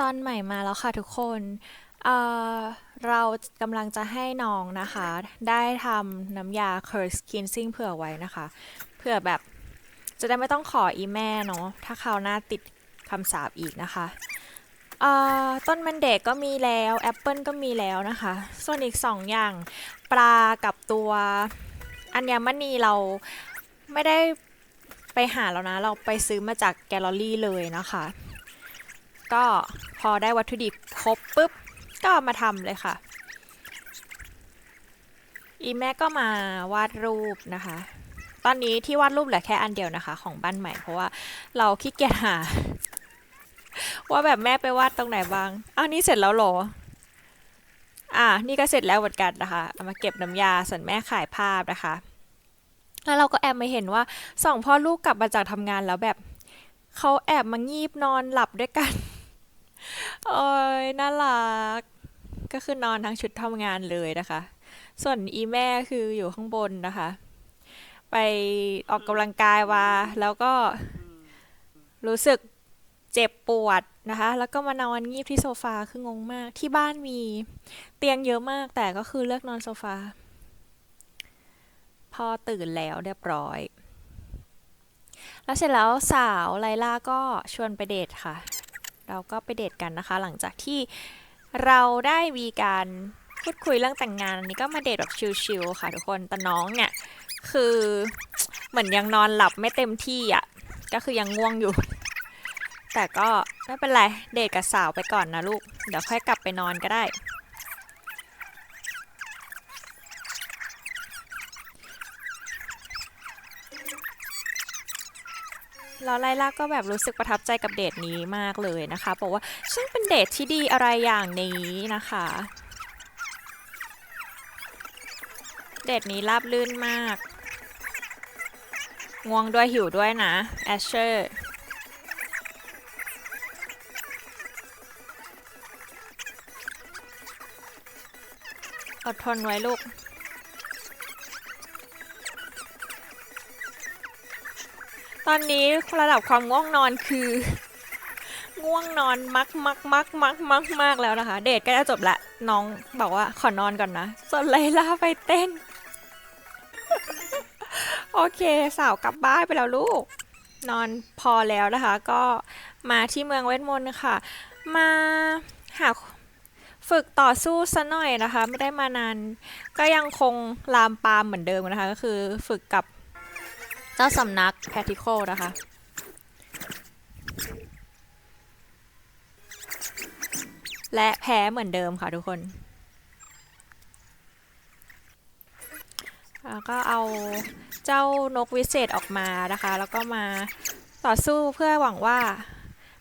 ตอนใหม่มาแล้วค่ะทุกคนเเรากำลังจะให้น้องนะคะ ได้ทำน้ำยา Curse Cleansing เผื่อไว้นะคะเผื่อแบบจะได้ไม่ต้องขออีแม่เนาะถ้าคราวหน้าติดคำสาปอีกนะคะต้นมันเด็กก็มีแล้วแอปเปิลก็มีแล้วนะคะ ส่วนอีกสองอย่างปลากับตัวอัญมณีเราไม่ได้ไปหาแล้วนะ เราไปซื้อมาจากแกลเลอรี่เลยนะคะ ก็พอได้วัตถุดิบครบปุ๊บ ก็มาทำเลยค่ะ อีแม่ก็มาวาดรูปนะคะ ตอนนี้ที่วาดรูปเหลือแค่อันเดียวนะคะ ของบ้านใหม่เพราะว่าเราขี้เกียจหา ว่าแบบแม่ไปวาดตรงไหนบ้างอ้าวนี่เสร็จแล้วเหรออ่านี่ก็เสร็จแล้วเหมือนกันนะคะเอามาเก็บน้ำยาส่วนแม่ขายภาพนะคะ แล้วเราก็แอบมาเห็นว่าสองพ่อลูกกลับมาจากทำงานแล้วแบบเขาแอบมางีบนอนหลับด้วยกัน โอ้ยน่ารัก ก็คือนอนทั้งชุดทำงานเลยนะคะ ส่วนอีแม่คืออยู่ข้างบนนะคะ ไปออกกำลังกายมาแล้วก็รู้สึกเจ็บปวดนะคะ แล้วก็มานอนงีบที่โซฟาคืองงมาก ที่บ้านมีเตียงเยอะมากแต่ก็คือเลือกนอนโซฟา พอตื่นแล้วเรียบร้อย แล้วเสร็จแล้วสาวไลล่าก็ชวนไปเดทค่ะ เราก็ไปเดทกันนะคะ หลังจากที่เราได้มีการพูดคุยเรื่องแต่งงานอันนี้ก็มาเดทแบบชิลๆค่ะทุกคนแต่น้องเนี่ยคือเหมือนยังนอนหลับไม่เต็มที่อะก็คือยังง่วงอยู่ แต่ก็ไม่เป็นไรเดทกับสาวไปก่อนนะลูก เดี๋ยวค่อยกลับไปนอนก็ได้ แล้วไลล่าก็แบบรู้สึกประทับใจกับเดทนี้มากเลยนะคะบอกว่าช่างเป็นเดทที่ดีอะไรอย่างนี้นะคะ เดทนี้ราบลื่นมาก ง่วงด้วยหิวด้วยนะแอชเชอร์อดทนไว้ลูก ตอนนี้ระดับความง่วงนอนคือ ง่วงนอนมักมักมักมักมักมากแล้วนะคะ เดทก็จะจบละน้องบอกว่าขอนอนก่อนนะส่วนไลล่าไปเต้น โอเคสาวกลับบ้านไปแล้วลูก นอนพอแล้วนะคะ ก็มาที่เมืองเวทมนต์ค่ะ มาหาฝึกต่อสู้ซะหน่อยนะคะ ไม่ได้มานาน ก็ยังคงลามปามเหมือนเดิมนะคะ ก็คือฝึกกับ เจ้าสำนักแพทิโคนะคะ และแพ้เหมือนเดิมค่ะทุกคน แล้วก็เอาเจ้านกวิเศษออกมานะคะ แล้วก็มาต่อสู้เพื่อหวังว่า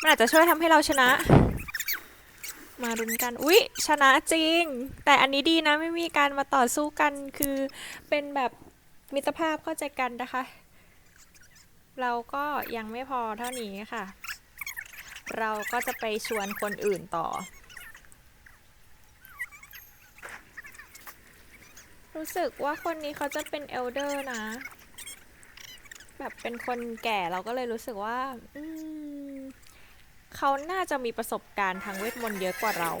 มันอาจจะช่วยทำให้เราชนะ มารุนกัน อุ๊ย ชนะจริง แต่อันนี้ดีนะ ไม่มีการมาต่อสู้กัน คือเป็นแบบมิตรภาพเข้าใจกันนะคะ เราก็ยังไม่พอเท่านี้ค่ะ เราก็จะไปชวนคนอื่นต่อ รู้สึกว่าคนนี้เขาจะเป็นเอลเดอร์นะ แบบเป็นคนแก่เราก็เลยรู้สึกว่า อืมเขาน่าจะมีประสบการณ์ทางเวทมนต์เยอะกว่าเรา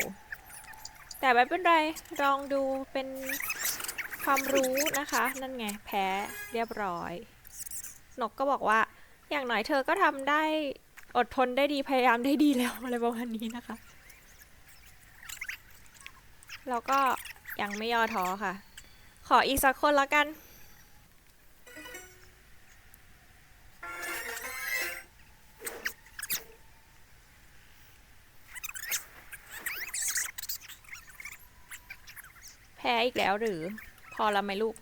แต่ไม่เป็นไร ลองดูเป็นความรู้นะคะ นั่นไง แพ้เรียบร้อย นกก็บอกว่า อย่างน้อยเธอก็ทำได้อดทนได้ดีพยายามได้ดีแล้วอะไรประมาณนี้นะคะเราก็ยังไม่ย่อท้อค่ะ ขออีกสักคนแล้วกัน แพ้อีกแล้วหรือ พอแล้วไหมลูก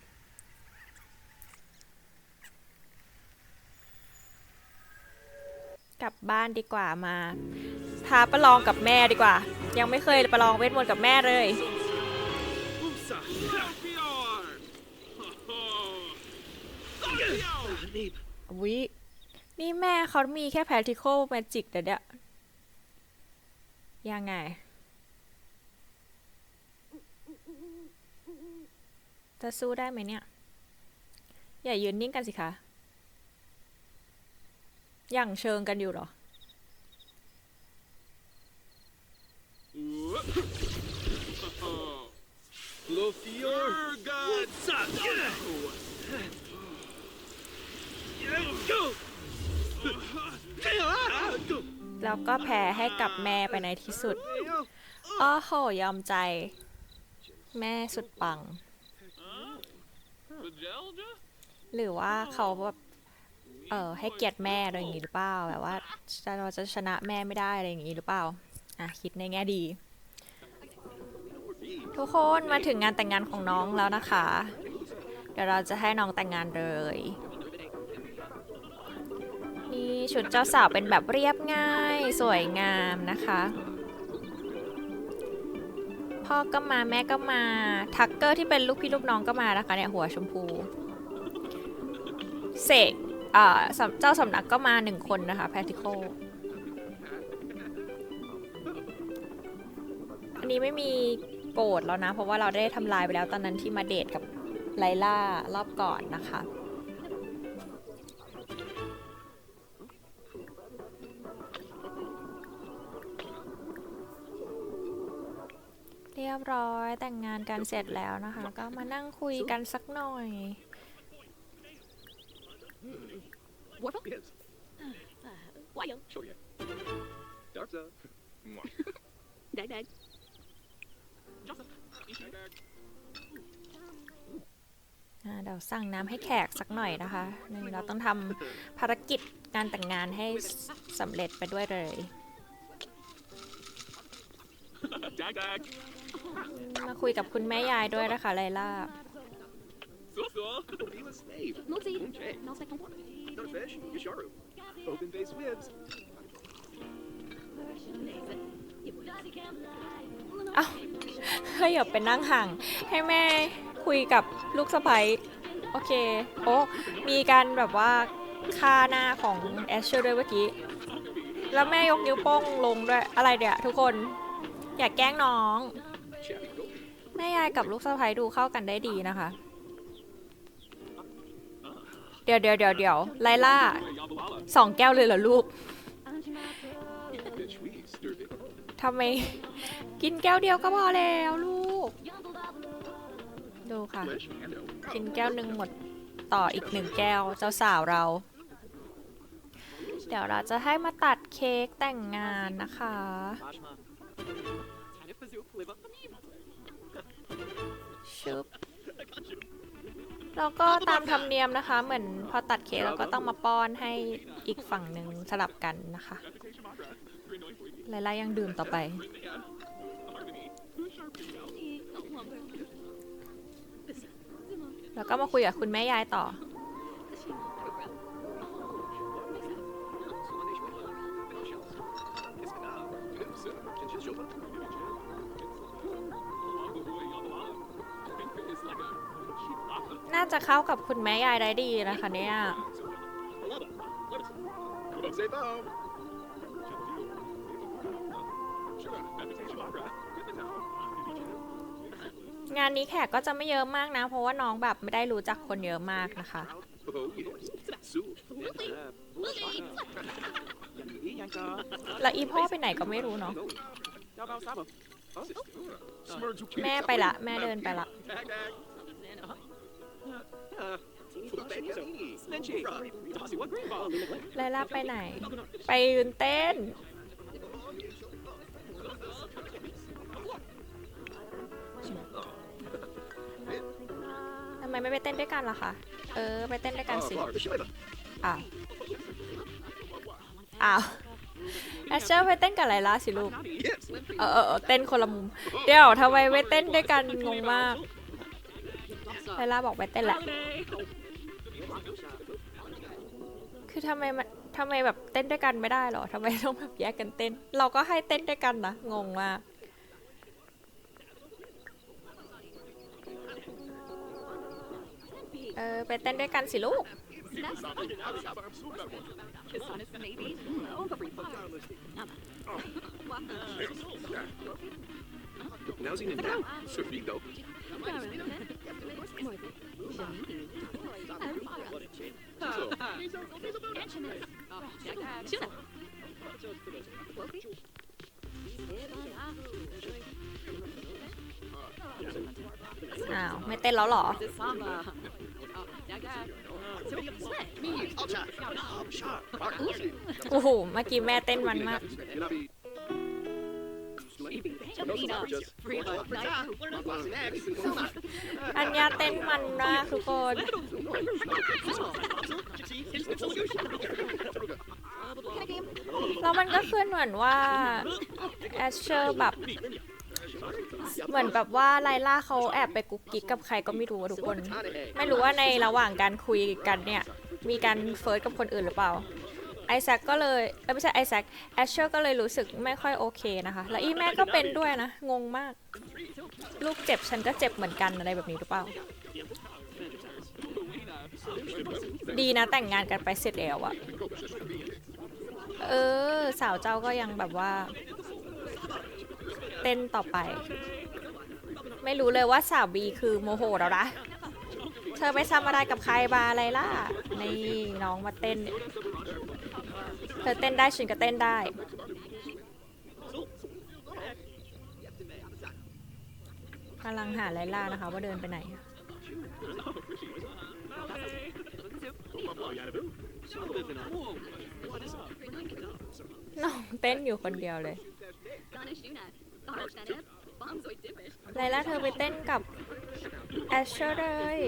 กลั บ้านดีกว่ามาท้าประลองกับแม่ดีกว่า ยังไม่เคยประลองเวทมนต์กับแม่เลย วินี่แม่เขามีแค่ practical magic เดี๋ยวเดี๋ยวยังไง จะสู้ได้ไหมเนี่ย อย่ายืนนิ่งกันสิคะ อย่างเชิงกันอยู่หรอ Lofior. God. Go. แล้วก็แพ้ให้กับแม่ไปในที่สุด อ้อโหยอมใจ แม่สุดปัง หรือว่าเขาแบบ เออให้เกียรติแม่อะไรอย่างงี้หรือเปล่าแบบว่าเราจะชนะแม่ไม่ได้อะไรอย่างงี้หรือเปล่าอะคิดในแง่ดี ทุกคนมาถึงงานแต่งงานของน้องแล้วนะคะ เดี๋ยวเราจะให้น้องแต่งงานเลยนี่ชุดเจ้าสาวเป็นแบบเรียบง่ายสวยงามนะคะ พ่อก็มาแม่ก็มาทักเกอร์ที่เป็นลูกพี่ลูกน้องก็มานะคะเนี่ยหัวชมพูเสก เจ้าสำนักก็มาหนึ่งคนนะคะแพทิโคอันนี้ไม่มีโกรธแล้วนะ เพราะว่าเราได้ทำลายไปแล้วตอนนั้นที่มาเดทกับไลล่ารอบก่อนนะคะเรียบร้อยแต่งงานกันเสร็จแล้วนะคะ ก็มานั่งคุยกันสักหน่อย Warple? Yes. quá giận Sure, yeah. Dark side. Mwah. đại đại Dag, dag. อ่าเดี๋ยวสั่งน้ำให้แขกสักหน่อยนะคะนี่เราต้องทำภารกิจการแต่งงานให้สำเร็จไปด้วยเลย Dag, dag. มาคุยกับคุณแม่ยายด้วยนะคะไลล่า So, so. Mila Slave. Multi Okay. non c'est ton Not fish. Yasharu. Open face ribs. เอาให้หยบไปนั่งห่าง ให้แม่คุยกับลูกสะใภ้โอเค โอ้มีการแบบว่าค่าหน้าของแอชเชอร์ด้วยเมื่อกี้ แล้วแม่ยกนิ้วโป้งลงด้วย อะไรเดี๋ยวทุกคน อย่าแกล้งน้อง แม่ยายกับลูกสะใภ้ดูเข้ากันได้ดีนะคะ ดี๋ยวเดี๋ยวเดี๋ยวเดี๋ยวไลล่าสองแก้วเลยเหรอลูกทำไม กินแก้วเดียวก็พอแล้วลูก ดูค่ะ กินแก้วหนึ่งหมดต่ออีกหนึ่งแก้วเจ้าสาวเรา เดี๋ยวเราจะให้มาตัดเค้กแต่งงานนะคะ ชุบ แล้วก็ตามธรรมเนียมนะคะ เหมือนพอตัดเคสเราก็ต้องมาป้อนให้อีกฝั่งหนึ่งสลับกันนะคะไลล่ายังดื่มต่อไป แล้วก็มาคุยกับคุณแม่ยายต่อ น่าจะเข้ากับคุณแม่ยายได้ดีนะคะเนี่ย งานนี้แขกก็จะไม่เยอะมากนะ เพราะว่าน้องแบบไม่ได้รู้จักคนเยอะมากนะคะ แล้วอีพ่อไปไหนก็ไม่รู้เนาะแม่ไปละ แม่เดินไปละ ไลล่าไปไหน ไปยืนเต้น ทำไมไม่ไปเต้นด้วยกันล่ะคะ เออ ไปเต้นด้วยกันสิ อ้าว อ้าวแอชเชอร์ไปเต้นกับไลล่าสิลูก เออเออเออเต้นคนละมุม เดี๋ยวทำไมไม่เต้นด้วยกันงงมากไลล่าบอกไปเต้นแหละ คือทำไมมันทำไมแบบเต้นด้วยกันไม่ได้หรอทำไมต้องแบบแยกกันเต้น เราก็ให้เต้นด้วยกันนะงงมากเออไปเต้นด้วยกันสิลูก Now's even better. So you go. Nào, mày tên lão lỏ. Ồ, oh, mà kì mẹ tên văn mạc. Mark, listen. โอ้โหเมื่อกี้แม่เต้นมันมาก Can I be? Jamina. Frida. Dag. What's next? อัญญาเต้นมันมากทุกคนแล้วมันก็ขึ้นเหมือนว่าแอชเชอร์แบบเหมือนแบบว่าไลล่าเขาแอบไปกุ๊กกิ๊กกับใครก็ไม่รู้อะทุกคน ไม่รู้ว่าในระหว่างการคุยกันเนี่ย มีการเฟิร์สกับคนอื่นหรือเปล่า ไอแซคก็เลยเอ้ยไม่ใช่ไอแซคแอชเชอร์ก็เลยรู้สึกไม่ค่อยโอเคนะคะ แล้วอีแม่ก็เป็นด้วยนะ งงมาก ลูกเจ็บฉันก็เจ็บเหมือนกันอะไรแบบนี้หรือเปล่า ดีนะแต่งงานกันไปเสร็จแล้วอะเออ สาวเจ้าก็ยังแบบว่า เต้นต่อไป ไม่รู้เลยว่าสาวบีคือโมโหแล้วนะเธอไปทำอะไรกับใครมาอะไรล่ะ นี่น้องมาเต้น เธอเต้นได้ฉันก็เต้นได้ กำลังหาไลล่านะคะ ว่าเดินไปไหน น้องเต้นอยู่คนเดียวเลย ไลล่าเธอไปเต้นกับแอชเชอร์เลย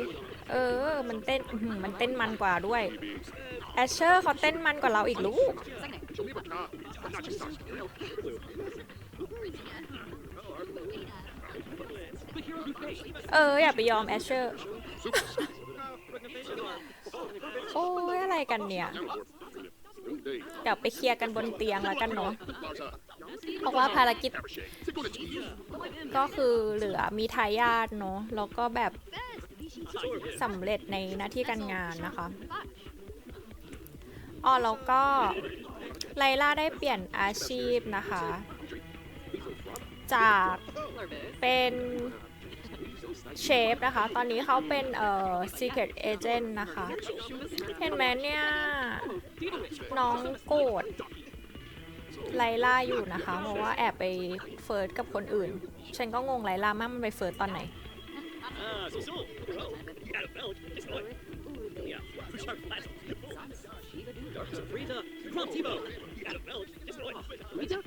เออ มันเต้นอื้อหือมันเต้นมันกว่าด้วยแอชเชอร์เขาเต้นมันกว่าเราอีกลูก เออ อย่าไปยอมแอชเชอร์ โอ้ยอะไรกันเนี่ย เดี๋ยวไปเคลียร์กันบนเตียงแล้วกันเนาะ เพราะว่าภารกิจก็คือเหลือมีทายาทเนาะแล้วก็แบบสำเร็จในหน้าที่การงานนะคะอ๋อแล้วก็ไลล่าได้เปลี่ยนอาชีพนะคะ จากเป็นเชฟนะคะ ตอนนี้เขาเป็นเอ่อ secret agent นะคะ เห็นไหมเนี่ย น้องโกรธ ไลล่าอยู่นะคะเพราะว่าแอบไปเฟิร์สกับคนอื่น ฉันก็งงไลล่ามากมันไปเฟิร์สตอนไหน Ah, so so. Well, got a belt. Just like. Yeah, sharp flat. Rita, from Tebow. Got a belt. Just like. Rita,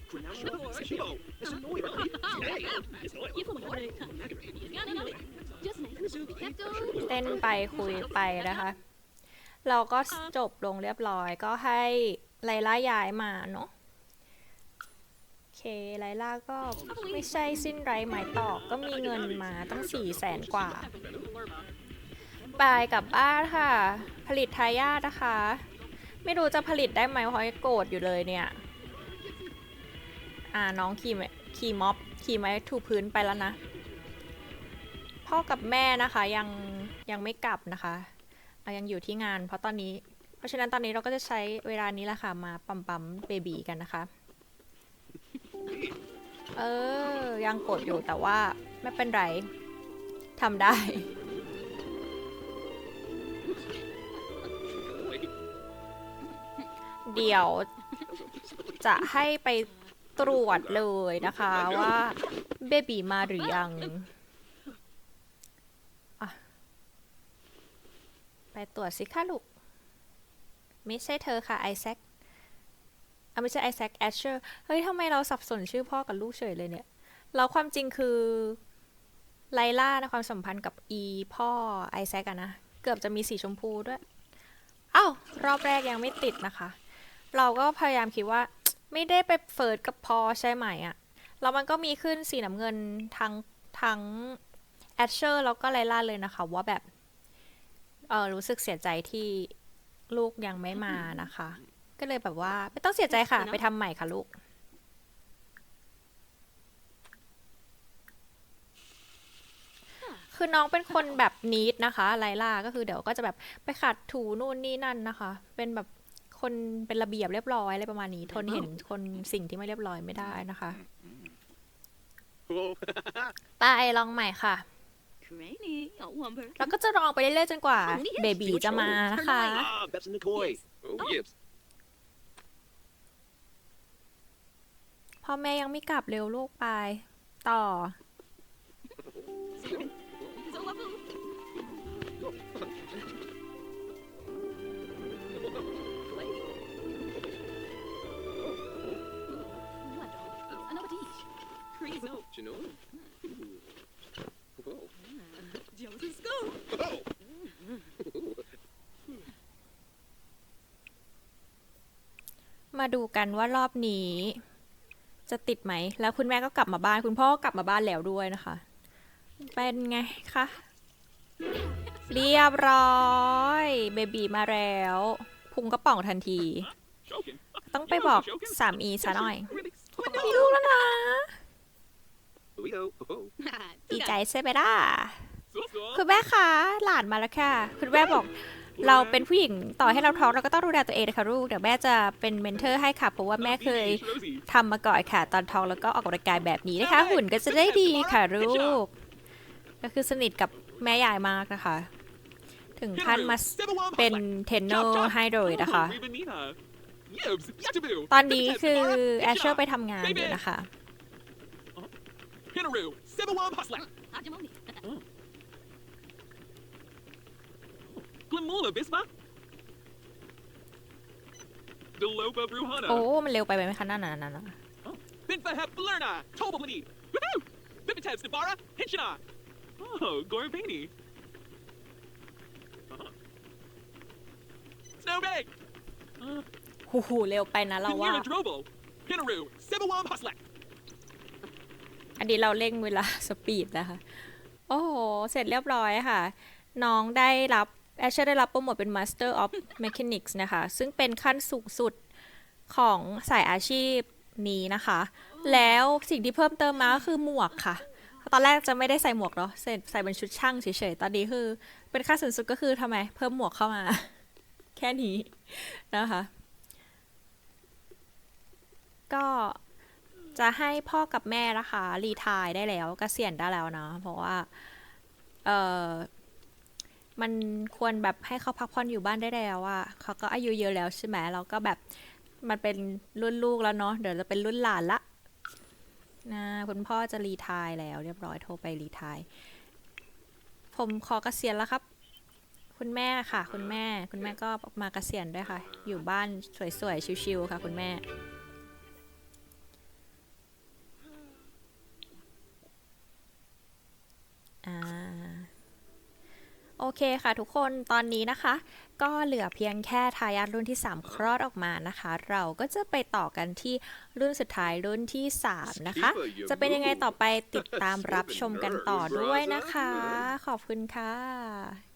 Shibo. It's a noise. Hey. Just like. You come on. Yeah, no, no. Just me. Captain. เต้นไปคุยไปนะคะ เราก็จบลงเรียบร้อยก็ให้ไลล่าย้ายมาเนาะโอเค ไลล่าก็ไม่ใช่สิ้นไรหมายตอกก็มีเงินมาตั้งสี่แสนกว่าไปกลับบ้านค่ะ ผลิตทายาทนะคะ ไม่รู้จะผลิตได้ไหมเพราะโกรธอยู่เลยเนี่ย อ่าน้องขี่ไม้ขี่ม็อบขี่ไม้ถูพื้นไปแล้วนะ พ่อกับแม่นะคะยังยังไม่กลับนะคะเรายังอยู่ที่งานเพราะตอนนี้ เพราะฉะนั้นตอนนี้เราก็จะใช้เวลานี้แหละค่ะมาปั๊มปั๊มเบบีกันนะคะ เออ ยังกดอยู่แต่ว่าไม่เป็นไรทำได้ เดี๋ยวจะให้ไปตรวจเลยนะคะว่าเบบีมาหรือยังไปตรวจสิคะลูก ไม่ใช่เธอค่ะไอแซค ไม่ใช่ไอแซคแอชเชอร์เฮ้ยทำไมเราสับสนชื่อพ่อกับลูกเฉยเลยเนี่ย เราความจริงคือไลล่านะความสัมพันธ์กับอีพ่อไอแซคอะนะ เกือบจะมีสีชมพูด้วยอ้าวรอบแรกยังไม่ติดนะคะ เราก็พยายามคิดว่าไม่ได้ไปเฟิร์สกับพ่อใช่ไหมอะแล้วมันก็มีขึ้นสีน้ำเงินทั้งทั้งแอชเชอร์แล้วก็ไลล่าเลยนะคะ ว่าแบบเออรู้สึกเสียใจที่ลูกยังไม่มานะคะ ก็เลยแบบว่า ไม่ต้องเสียใจค่ะ ไปทำใหม่ค่ะลูก คือน้องเป็นคนแบบนีดนะคะ ไลล่าก็คือเดี๋ยวก็จะแบบไปขัดถูนู่นนี่นั่นนะคะ เป็นแบบคนเป็นระเบียบเรียบร้อยอะไรประมาณนี้ ทนเห็นคนสิ่งที่ไม่เรียบร้อยไม่ได้นะคะ Whoa. ไปลองใหม่ค่ะ Cranny. Oh, Wumper. แล้วก็จะลองไปเรื่อยๆจนกว่าเบบีจะมานะคะ พ่อแม่ยังไม่กลับเร็วลูกไป ต่อ มาดูกันว่ารอบนี้ จะติดไหม แล้วคุณแม่ก็กลับมาบ้าน คุณพ่อก็กลับมาบ้านแล้วด้วยนะคะ เป็นไงคะ เรียบร้อยเบบีมาแล้วพุงก็ป่องทันที Joking. ต้องไปบอกสามีซะหน่อย Really? มีลูกแล้วนะ Leo. Oh. ดีใจใช่ไหมล่ะ So, so. คุณแม่คะ หลานมาแล้วค่ะ คุณแม่บอก เราเป็นผู้หญิงต่อให้เราท้องเราก็ต้องดูแลตัวเองนะคะลูกเดี๋ยวแม่จะเป็นเมนเทอร์ให้ค่ะเพราะว่าแม่เคย Rosie. ทำมาก่อนค่ะ ตอนท้องแล้วก็ออกกำลังกายแบบนี้นะคะ หุ่นก็จะได้ดีค่ะลูกก็คือสนิทกับแม่ยายมากนะคะ ถึงขั้นมาเป็นเทนเนให้เลยนะคะ ตอนนี้คือแอชเชอร์ไปทำงานอยู่นะคะ Hinaru, Sibawam Hustler, Ajamoni. Glimula Bisma, Delopa Bruhana, โอ้ มันเร็วไปไหมคะนั่นน่ะนั่นน่ะ Binfahep Blerna, Tobalini, Woohoo! Bibites Nabara, Hinchina, Oh, Gorbini. Uh-huh. Snowbank, หูหูเร็วไปนะเราว่า Pinira Drobo, Hinaru, Sibawam Hustler. อันนี้เราเร่งเวลา สปีดนะคะ โอ้โห เสร็จเรียบร้อยค่ะ น้องได้รับ แอชเชอร์ได้รับโปรโมทเป็น Master of Mechanics นะคะ ซึ่งเป็นขั้นสูงสุดของสายอาชีพนี้นะคะ แล้วสิ่งที่เพิ่มเติมมาก็คือหมวกค่ะ ตอนแรกจะไม่ได้ใส่หมวกเนาะใส่ใส่เป็นชุดช่างเฉยๆ ตอนนี้คือ เป็นขั้นสูงสุดก็คือทำไม เพิ่มหมวกเข้ามา แค่นี้นะคะ ก็จะให้พ่อกับแม่นะคะ รีทายได้แล้วกเกษียณได้แล้วเนาะเพราะว่า เออ มันควรแบบให้เขาพักผ่อนอยู่บ้านได้แล้วอะเขาก็อายุเยอะแล้วใช่ไหมเราก็แบบมันเป็นรุ่นลูกแล้วเนาะเดี๋ยวจะเป็นรุ่นหลานละนะคุณพ่อจะรีทายแล้ว เรียบร้อยโทรไปรีทายผมขอเกษียณแล้วครับ คุณแม่ค่ะ คุณแม่ คุณแม่ก็มาเกษียณด้วยค่ะ อยู่บ้านสวยๆชิวๆค่ะ คุณแม่ อ่าโอ เคค่ะทุกคนตอนนี้นะคะ ก็เหลือเพียงแค่ทายาทรุ่นที่ 3 คลอดออกมานะคะ เราก็จะไปต่อกันที่รุ่นสุดท้ายรุ่นที่ 3 นะคะ จะเป็นยังไงต่อไปติดตามรับชมกันต่อด้วยนะคะ ขอบคุณค่ะ